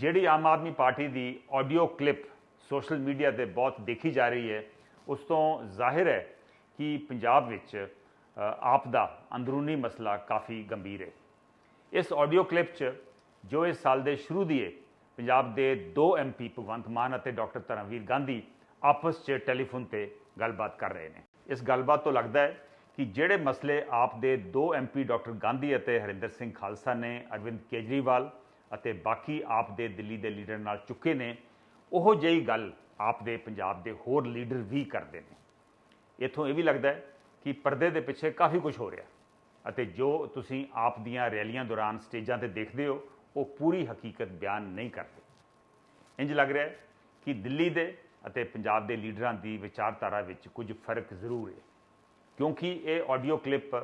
ਜਿਹੜੀ ਆਮ ਆਦਮੀ ਪਾਰਟੀ ਦੀ audio clip social media ਤੇ ਬਹੁਤ ਦੇਖੀ ਜਾ ਰਹੀ ਹੈ, ਉਸ ਤੋਂ ਜ਼ਾਹਿਰ ਹੈ ਕਿ ਪੰਜਾਬ ਵਿੱਚ ਆਪ ਦਾ ਅੰਦਰੂਨੀ ਮਸਲਾ ਕਾਫੀ ਗੰਭੀਰ ਹੈ। ਇਸ ਆਡੀਓ ਕਲਿੱਪ 'ਚ ਜੋ ਇਸ ਸਾਲ ਦੇ ਸ਼ੁਰੂ ਦੀਏ ਪੰਜਾਬ ਦੇ ਦੋ ਐਮਪੀ ਭਗਵੰਤ ਮਾਨ ਅਤੇ ਡਾਕਟਰ ਧਰਮਵੀਰ ਗਾਂਧੀ ਆਪਸ 'ਚ ਟੈਲੀਫੋਨ ਤੇ ਗੱਲਬਾਤ ਕਰ ਰਹੇ ਨੇ। ਇਸ ਗੱਲਬਾਤ ਤੋਂ ਲੱਗਦਾ ਹੈ ਕਿ ਜਿਹੜੇ ਮਸਲੇ ਆਪ ਦੇ ਦੋ ਐਮਪੀ ਡਾਕਟਰ ਗਾਂਧੀ ਅਤੇ ਹਰਿੰਦਰ ਸਿੰਘ ਖਾਲਸਾ ਨੇ, ਅਰਵਿੰਦ ਕੇਜਰੀਵਾਲ ਅਤੇ ਬਾਕੀ ਆਪ ਦੇ ਦਿੱਲੀ ਦੇ ਲੀਡਰ ਨਾਲ ਚੁੱਕੇ ਨੇ, ਉਹੋ ਜਿਹੀ ਗੱਲ ਆਪ ਦੇ ਪੰਜਾਬ ਦੇ ਹੋਰ ਲੀਡਰ ਵੀ ਕਰਦੇ ਨੇ। ਇਥੋਂ ਇਹ ਵੀ ਲੱਗਦਾ ਹੈ ਕਿ ਪਰਦੇ ਦੇ ਪਿੱਛੇ ਕਾਫੀ ਕੁਝ ਹੋ ਰਿਹਾ ਅਤੇ ਜੋ ਤੁਸੀਂ ਆਪ ਦੀਆਂ ਰੈਲੀਆਂ ਦੌਰਾਨ ਸਟੇਜਾਂ ਤੇ ਦੇਖਦੇ ਹੋ, ਉਹ ਪੂਰੀ ਹਕੀਕਤ ਬਿਆਨ ਨਹੀਂ ਕਰਦੇ। ਇੰਜ ਲੱਗ ਰਿਹਾ ਹੈ ਕਿ ਦਿੱਲੀ ਦੇ ਅਤੇ ਪੰਜਾਬ ਦੇ ਲੀਡਰਾਂ ਦੀ ਵਿਚਾਰਧਾਰਾ ਵਿੱਚ ਕੁਝ ਫ਼ਰਕ ਜ਼ਰੂਰ ਹੈ। ਕਿਉਂਕਿ ਇਹ ਆਡੀਓ ਕਲਿੱਪ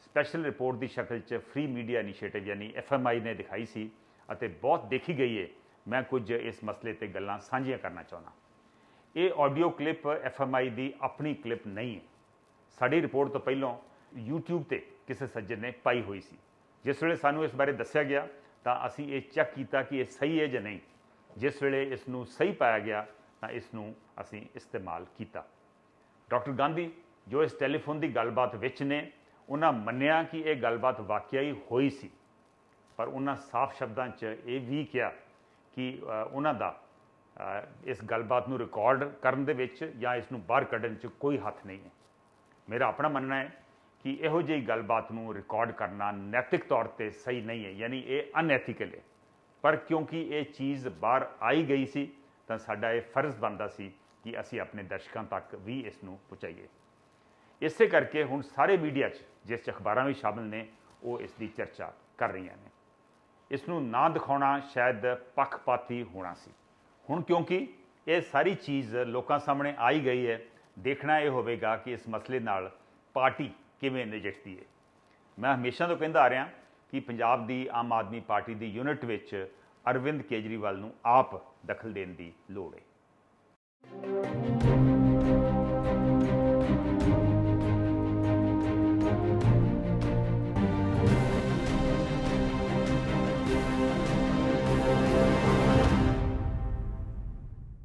ਸਪੈਸ਼ਲ ਰਿਪੋਰਟ ਦੀ ਸ਼ਕਲ 'ਚ ਫ੍ਰੀ ਮੀਡੀਆ ਇਨੀਸ਼ੀਏਟਿਵ ਯਾਨੀ ਐਫਐਮਆਈ ਨੇ ਦਿਖਾਈ ਸੀ ਅਤੇ ਬਹੁਤ ਦੇਖੀ ਗਈ ਹੈ ਮੈਂ ਕੁਝ ਇਸ ਮਸਲੇ ਤੇ ਗੱਲਾਂ ਸਾਂਝੀਆਂ ਕਰਨਾ ਚਾਹੁੰਦਾ। ਇਹ ਆਡੀਓ ਕਲਿੱਪ ਐਫਐਮਆਈ ਦੀ ਆਪਣੀ ਕਲਿੱਪ ਨਹੀਂ ਹੈ ਸਾਡੀ ਰਿਪੋਰਟ ਤੋਂ ਪਹਿਲਾਂ YouTube ਤੇ ਕਿਸੇ ਸੱਜਣ ਨੇ ਪਾਈ ਹੋਈ ਸੀ। ਜਿਸ ਵੇਲੇ ਸਾਨੂੰ ਇਸ ਬਾਰੇ ਦੱਸਿਆ ਗਿਆ, ਤਾਂ ਅਸੀਂ ਇਹ ਚੈੱਕ ਕੀਤਾ ਕਿ ਇਹ ਸਹੀ ਹੈ ਜਾਂ ਨਹੀਂ। ਜਿਸ ਵੇਲੇ ਇਸ ਨੂੰ ਸਹੀ ਪਾਇਆ ਗਿਆ, ਤਾਂ ਇਸ ਨੂੰ ਅਸੀਂ ਇਸਤੇਮਾਲ ਕੀਤਾ। ਡਾਕਟਰ ਗਾਂਧੀ, ਜੋ ਇਸ ਟੈਲੀਫੋਨ ਦੀ ਗੱਲਬਾਤ ਵਿੱਚ ਨੇ, ਉਹਨਾਂ ਮੰਨਿਆ ਕਿ ਇਹ ਗੱਲਬਾਤ ਵਾਕਿਆ ਹੀ ਹੋਈ ਸੀ। ਪਰ ਉਹਨਾਂ ਸਾਫ਼ ਸ਼ਬਦਾਂ 'ਚ ਇਹ ਵੀ ਕਿਹਾ ਕਿ ਉਹਨਾਂ ਦਾ ਇਸ ਗੱਲਬਾਤ ਨੂੰ ਰਿਕਾਰਡ ਕਰਨ ਦੇ ਵਿੱਚ ਜਾਂ ਇਸ ਨੂੰ ਬਾਹਰ ਕੱਢਣ 'ਚ ਕੋਈ ਹੱਥ ਨਹੀਂ ਹੈ। ਮੇਰਾ ਆਪਣਾ ਮੰਨਣਾ ਹੈ ਕਿ ਇਹੋ ਜਿਹੀ ਗੱਲਬਾਤ ਨੂੰ ਰਿਕਾਰਡ ਕਰਨਾ ਨੈਤਿਕ ਤੌਰ ਤੇ ਸਹੀ ਨਹੀਂ ਹੈ, ਯਾਨੀ ਇਹ ਅਨੈਥੀਕਲ ਹੈ। ਪਰ ਕਿਉਂਕਿ ਇਹ ਚੀਜ਼ ਬਾਹਰ ਆਈ ਗਈ ਸੀ, ਤਾਂ ਸਾਡਾ ਇਹ ਫਰਜ਼ ਬਣਦਾ ਸੀ ਕਿ ਅਸੀਂ ਆਪਣੇ ਦਰਸ਼ਕਾਂ ਤੱਕ ਵੀ ਇਸ ਨੂੰ ਪਹੁੰਚਾਈਏ। ਇਸੇ ਕਰਕੇ ਹੁਣ ਸਾਰੇ ਮੀਡੀਆ 'ਚ, ਜਿਸ 'ਚ ਅਖਬਾਰਾਂ ਵੀ ਸ਼ਾਮਲ ਨੇ, ਉਹ ਇਸ ਦੀ ਚਰਚਾ ਕਰ ਰਹੀਆਂ ਨੇ। ਇਸ ਨੂੰ ਨਾ ਦਿਖਾਉਣਾ ਸ਼ਾਇਦ ਪੱਖਪਾਤੀ ਹੋਣਾ ਸੀ। ਹੁਣ ਕਿਉਂਕਿ ਇਹ ਸਾਰੀ ਚੀਜ਼ ਲੋਕਾਂ ਸਾਹਮਣੇ ਆਈ ਗਈ ਹੈ, ਦੇਖਣਾ ਇਹ ਹੋਵੇਗਾ ਕਿ ਇਸ ਮਸਲੇ ਨਾਲ ਪਾਰਟੀ ਕਿਵੇਂ ਨਜਿੱਠਦੀ ਹੈ। ਮੈਂ ਹਮੇਸ਼ਾ ਤੋਂ ਕਹਿੰਦਾ ਆ ਰਿਹਾ ਕਿ ਪੰਜਾਬ ਦੀ ਆਮ ਆਦਮੀ ਪਾਰਟੀ ਦੀ ਯੂਨਿਟ ਵਿੱਚ ਅਰਵਿੰਦ ਕੇਜਰੀਵਾਲ ਨੂੰ ਆਪ ਦਖਲ ਦੇਣ ਦੀ ਲੋੜ ਹੈ।